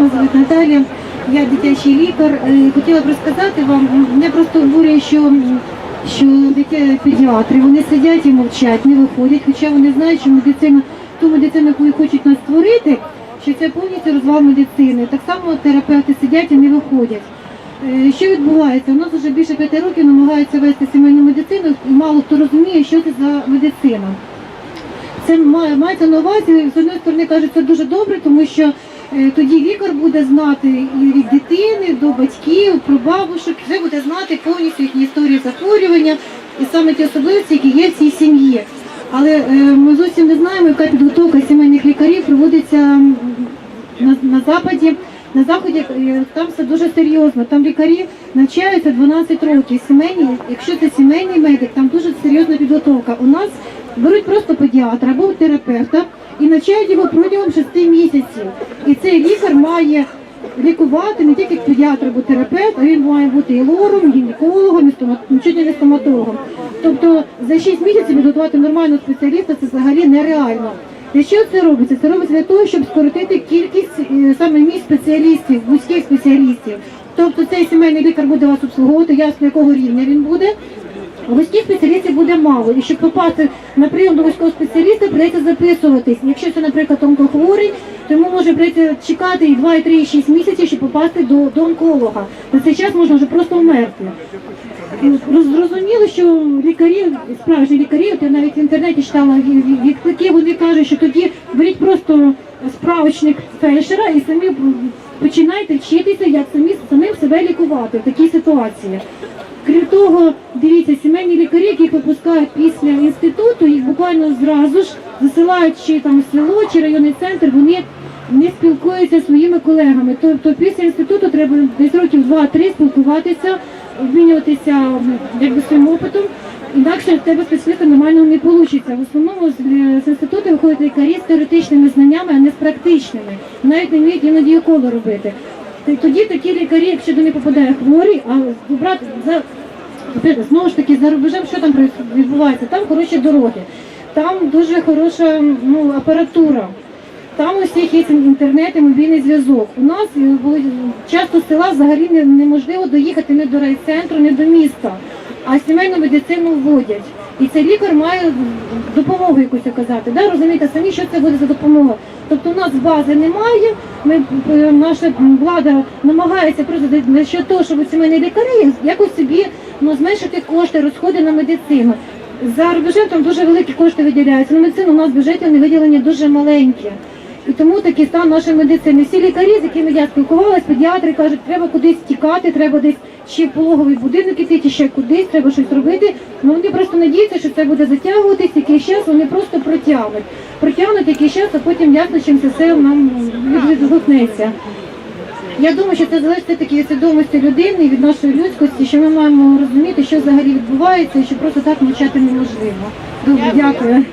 мене звуть Наталія, я дитячий лікар. Е, Хотіла б розказати вам, мене просто обурює, що, що дитя педіатри, вони сидять і мовчать, не виходять, хоча вони знають, що медицина, ту медицину, яку хочуть нас створити, що це повністю розвал медицини. Так само терапевти сидять і не виходять. Е, Що відбувається? У нас вже більше п'яти років намагаються вести сімейну медицину, і мало хто розуміє, що це за медицина. Це має- мається на увазі, з однієї сторони кажуть, це дуже добре, тому що тоді лікар буде знати і від дитини до батьків, про бабушок, вже буде знати повністю їхні історії захворювання і саме ті особливості, які є в цій сім'ї. Але е, ми зовсім не знаємо, яка підготовка сімейних лікарів проводиться на, на западі. На заході е, там все дуже серйозно. Там лікарі навчаються 12 років. Сімейні, якщо це сімейний медик, там дуже серйозна підготовка. У нас беруть просто педіатра або терапевта і навчають його протягом 6 місяців. І цей лікар має лікувати не тільки педіатр або терапевт, а він має бути і лором, гінекологом, і чуть стоматологом. Тобто за 6 місяців підготувати нормального спеціаліста це взагалі нереально. Для чого це робиться? Це робиться для того, щоб скоротити кількість е, саме місць спеціалістів, вузьких спеціалістів. Тобто цей сімейний лікар буде вас обслуговувати, ясно якого рівня він буде. Вузьких спеціалістів буде мало. І щоб попасти на прийом до вузького спеціаліста, прийдеться записуватись. Якщо це, наприклад, онкохворий, то йому може прийти чекати і 2, і 3, і 6 місяців, щоб попасти до, до онколога. На цей час можна вже просто вмерти. Роз- Зрозуміло, що лікарі, справжні лікарі, от я навіть в інтернеті читала ві- ві- відклики, вони кажуть, що тоді беріть просто справочник фельдшера і самі починайте вчитися, як самі самим себе лікувати в такій ситуації. Крім того, дивіться, сімейні лікарі, які випускають після інституту, їх буквально зразу ж засилають чи там в село, чи районний центр, вони не спілкуються зі своїми колегами. Тобто після інституту треба десь років 2-3 спілкуватися, обмінюватися якби своїм опитом. Інакше в тебе спеціаліста нормально не вийде. В основному з, з інституту виходять лікарі з теоретичними знаннями, а не з практичними. Навіть не вміють іноді уколи робити. Тоді такі лікарі, якщо до них попадає хворий, а брати за знову ж таки, за рубежем, що там відбувається? Там хороші дороги, там дуже хороша ну, апаратура, там у всіх є інтернет і мобільний зв'язок. У нас е, часто з села взагалі неможливо доїхати не до райцентру, не до міста, а сімейну медицину вводять. І цей лікар має допомогу якусь оказати. Да? Розумієте, самі, що це буде за допомога. Тобто у нас бази немає, ми, е, наша влада намагається просто для того, щоб сімейні лікарі якось собі ну, зменшити кошти, розходи на медицину. За бюджетом дуже великі кошти виділяються. На медицину у нас бюджети не виділені дуже маленькі. І тому такий стан нашої медицини. Всі лікарі, з якими я спілкувалася, педіатри кажуть, треба кудись тікати, треба десь чи в пологовий будинок іти, чи ще кудись, треба щось робити. Ну вони просто надіються, що це буде затягуватись, якийсь час вони просто протягнуть. Протягнуть якийсь час, а потім ясно, чим це все нам відгукнеться. Я думаю, що це залежить все-таки від свідомості людини, від нашої людськості, що ми маємо розуміти, що взагалі відбувається, і що просто так мовчати неможливо. Добре, дякую.